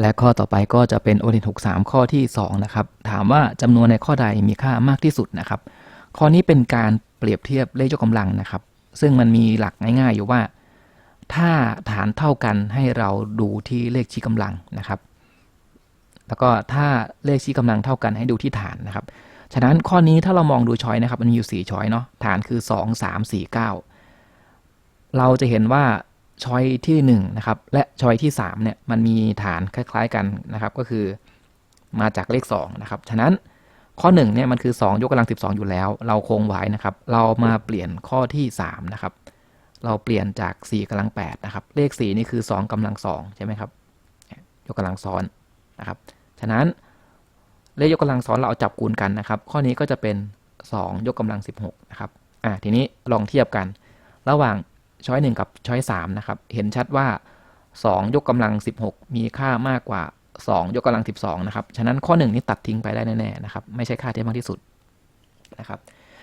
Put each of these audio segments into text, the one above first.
และข้อต่อไปก็จะเป็นโอเทน63 ข้อที่ 2 นะครับ ถามว่าจำนวนในข้อใดมีค่ามากที่สุดนะครับ ข้อนี้เป็นการเปรียบเทียบเลขยกกำลังนะครับ ซึ่งมันมีหลักง่ายๆอยู่ว่า ถ้าฐานเท่ากันให้เราดูที่เลขชี้กำลังนะครับ แล้วก็ถ้าเลขชี้กำลังเท่ากันให้ดูที่ฐานนะครับ ฉะนั้นข้อนี้ถ้าเรามองดูช้อยนะครับ มันมีอยู่4ช้อยเนาะฐานคือ 2 3 4 9 เราจะเห็นว่า ช้อยที่1นะครับและช้อยที่3เนี่ยมันมีฐานคล้าย ๆกันนะครับก็คือมาจากเลข2นะครับฉะนั้นข้อ1เนี่ยมันคือ 2 ยกกำลัง 12 อยู่แล้ว เราคงไว้นะครับ เรามาเปลี่ยนข้อที่3นะครับเราเปลี่ยนจาก 4กำลัง8นะครับเลข 4 นี่คือ 2กำลัง2ใช่ไหมครับยกกำลังซ้อนนะครับฉะนั้นเลขยกกำลังซ้อนเราเอาจับคูณกันนะครับ ข้อนี้ก็จะเป็น 2 ยกกำลัง 16นะครับอ่าทีนี้ลองเทียบกัน ระหว่าง ช้อย 1 กับช้อย 3 นะครับ เห็นชัดว่า 2 ยกกำลัง 16 มีค่ามากกว่า 2 ยกกำลัง 12 นะครับ ฉะนั้นข้อ 1 นี้ตัดทิ้งไปได้แน่ๆนะครับ ไม่ใช่ค่าที่มากที่สุดนะครับ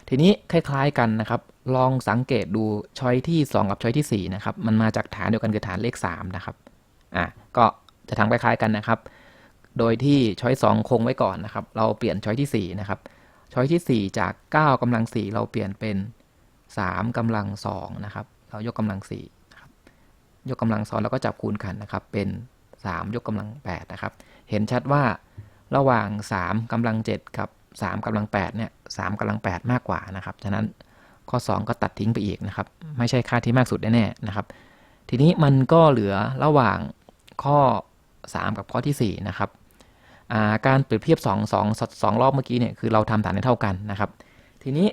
ทีนี้คล้ายๆกันนะครับ ลองสังเกตดูช้อยที่ 2 กับช้อยที่ 4 นะครับ มันมาจากฐานเดียวกันคือฐานเลข 3 นะครับ อะ ก็จะทำคล้ายๆกันนะครับ โดยที่ช้อย 2 คงไว้ก่อนนะครับ เราเปลี่ยนช้อยที่ 4 นะครับ ช้อยที่ 4 จาก 9กำลัง 4 เราเปลี่ยนเป็น 3กำลัง 2 นะครับ เรายกกำลัง4นะครับยกกำลังซ้อนแล้วก็จับคูณกันนะครับ เป็น 3 ยกกำลัง8นะครับ เห็นชัดว่าระหว่าง 3กำลัง 7 กับ 3กำลัง8เนี่ย3กำลัง 8 มากกว่านะครับ ฉะนั้นข้อ 2 ก็ตัดทิ้งไปอีกนะครับ ไม่ใช่ค่าที่มากสุดแน่ๆนะครับ ทีนี้มันก็เหลือระหว่างข้อ 3 กับข้อที่4นะครับาการเปรียบเทียบ2 2 2รอบเมื่อกี้เนี่ยคือเราทำฐานให้เท่ากันนะครับ ทีนี้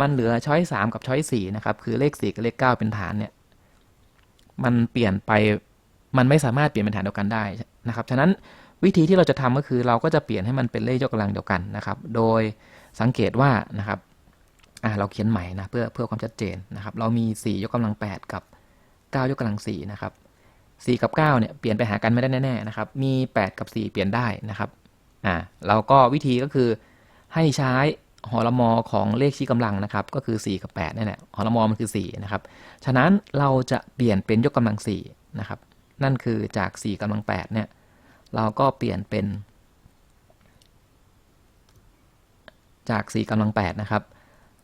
มันเหลือช้อย3กับช้อย4นะครับ คือเลข4กับเลข9เป็นฐานเนี่ย มันเปลี่ยนไป มันไม่สามารถเปลี่ยนเป็นฐานเดียวกันได้นะครับ ฉะนั้นวิธีที่เราจะทำก็คือ เราก็จะเปลี่ยนให้มันเป็นเลขยกกำลังเดียวกันนะครับ โดยสังเกตว่านะครับ อ่าเราเขียนใหม่นะเพื่อเพื่อความชัดเจนนะครับ เรามี 4 ยกกำลัง 8 กับ 9 ยกกำลัง4นะครับ4กับ9เนี่ยเปลี่ยนไปหากันไม่ได้แน่ๆนะครับ มี 8 กับ 4 เปลี่ยนได้นะครับ อ่าเราก็วิธีก็คือให้ใช้ หอลมอของเลขชี้กำลังนะครับ ก็คือ 4 กับ8นั่นแหละหอลมอมันคือ4นะครับ ฉะนั้นเราจะเปลี่ยนเป็นยกกำลัง4นะครับ นั่นคือจาก 4กำลัง8เนี่ย เราก็เปลี่ยนเป็น จาก 4กำลัง8นะครับ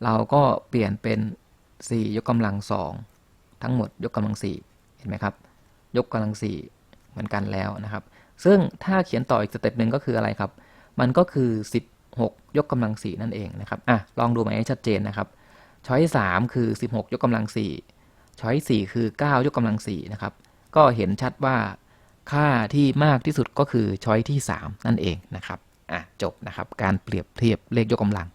เราก็เปลี่ยนเป็น 4 ยกกำลัง 2 ทั้งหมดยกกำลัง 4 เห็นไหมครับ ยกกำลัง 4 เหมือนกันแล้วนะครับ ซึ่งถ้าเขียนต่ออีกสเต็ปหนึ่งก็คืออะไรครับ มันก็คือ 16 ยกกำลัง 4 นั่นเองนะครับอะลองดูใหม่ให้ชัดเจนนะครับช้อย3คือ 16 ยกกำลัง 4 ช้อย4คือ 9 ยกกำลัง4นะครับก็เห็นชัดว่าค่าที่มากที่สุดก็คือช้อยที่ 3 นั่นเองนะครับอะจบนะครับการเปรียบเทียบเลขยกกำลัง